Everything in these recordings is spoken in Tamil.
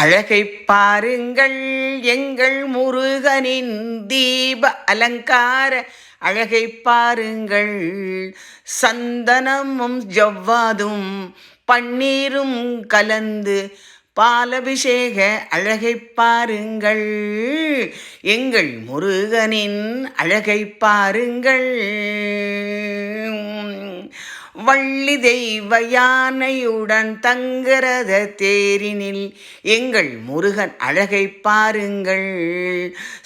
அழகை பாருங்கள் எங்கள் முருகனின் தீப அலங்கார அழகை பாருங்கள். சந்தனமும் ஜவ்வாதும் பன்னீரும் கலந்து பாலபிஷேக அழகை பாருங்கள். எங்கள் முருகனின் அழகை பாருங்கள். வள்ளி தெய்வ யானையுடன் தங்கரத தேரினில் எங்கள் முருகன் அழகை பாருங்கள்.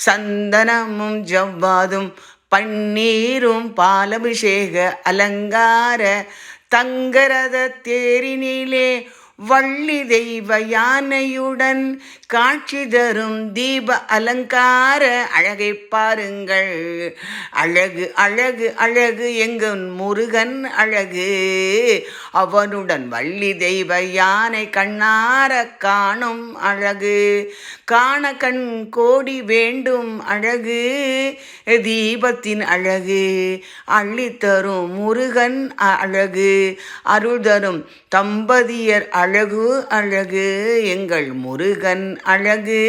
சந்தனமும் ஜவ்வாதும் பன்னீரும் பாலபிஷேக அலங்கார தங்கரத தேரினிலே வள்ளி தெய்வ யானையுடன் காட்சி தரும் தீப அலங்கார அழகை பாருங்கள். அழகு அழகு அழகு எங்கள் முருகன் அழகு. அவனுடன் வள்ளி தெய்வ யானை கண்ணார காணும் அழகு. காண கண் கோடி வேண்டும் அழகு. தீபத்தின் அழகு அள்ளித்தரும் முருகன் அழகு. அருள் தரும் தம்பதியர் அழகு. அழகு அழகு எங்கள் முருகன் அழகு.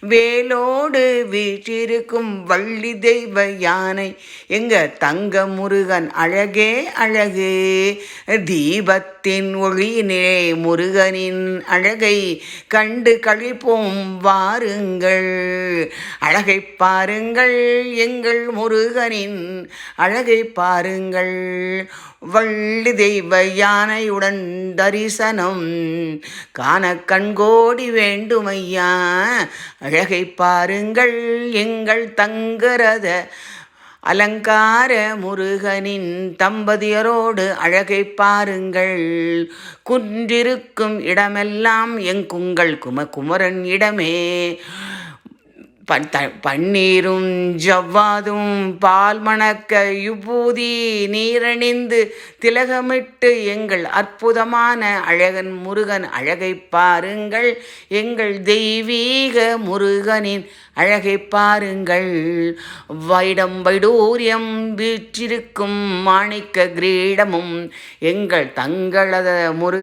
வேலோடு வீற்றிருக்கும் வள்ளி தெய்வ யானை எங்க தங்க முருகன் அழகே அழகு. தீபத்தின் ஒளியினே முருகனின் அழகை கண்டு கழிப்போம் வாருங்கள். அழகை பாருங்கள் எங்கள் முருகனின் அழகை பாருங்கள். வள்ளி தெய்வ யானையுடன் தரிசனம் காண கண்கோடி வேண்டுமையா? அழகை பாருங்கள் எங்கள் தங்குறத அலங்கார முருகனின் தம்பதியரோடு அழகை பாருங்கள். குன்றிருக்கும் இடமெல்லாம் எங்குங்கள் கும குமரன் இடமே. பன் த பன்னீரும் ஜவ்வாதும் பால் மணக்க யுபூதி நீரணிந்து திலகமிட்டு எங்கள் அற்புதமான அழகன் முருகன் அழகை பாருங்கள். எங்கள் தெய்வீக முருகனின் அழகை பாருங்கள். வைடம் வைடூரியம் வீற்றிருக்கும் மாணிக்க கிரீடமும் எங்கள் தங்களது முரு